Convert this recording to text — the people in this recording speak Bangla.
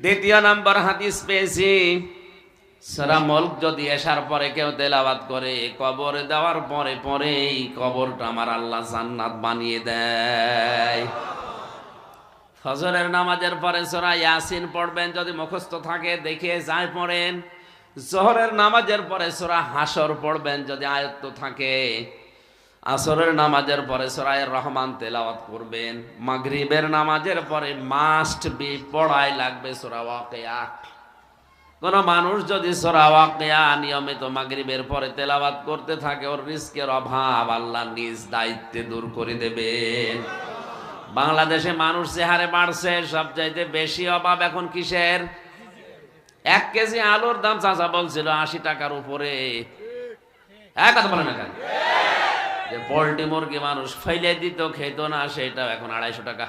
দ্বিতীয় নাম্বার হাদিস পেয়েছি, সারা মল্ক যদি এসার পরে কেউ তেলাবাত করে, কবরে দেওয়ার পরে পরেই কবরটা আমার আল্লাহ জান্নাত বানিয়ে দেয়। ফজরের নামাজের পরে সোরা ইয়াসিন পড়বেন, যদি মুখস্থ থাকে, দেখে যায় পড়েন। জোহরের নামাজের পরে সোরা হাসর পড়বেন, যদি আয়ত্ত থাকে। আসরের নামাজের পরে সোরায়ের রহমান তেলাওয়াত করবেন। মাগরিবের নামাজের পরে মাস্ট বি পড়াই লাগবে সোরা ওয়াকিয়া। কোন মানুষ যদি সোরা ওয়াকিয়া নিয়মিত মাগরিবের পরে তেলাওয়াত করতে থাকে, ওর রিস্কের অভাব আল্লাহ নিজ দায়িত্বে দূর করে দেবেন। বাংলাদেশে মানুষ যে হারে বাড়ছে, সবচাইতে বেশি অভাব এখন কিসের? এক কেজি আলুর দাম চাচা বলছিল আশি টাকার উপরে। এক কথা বলে না যে পোল্ট্রি মুরগি মানুষ ফেলে দিত খেত না সেটাও এখন আড়াইশো টাকা।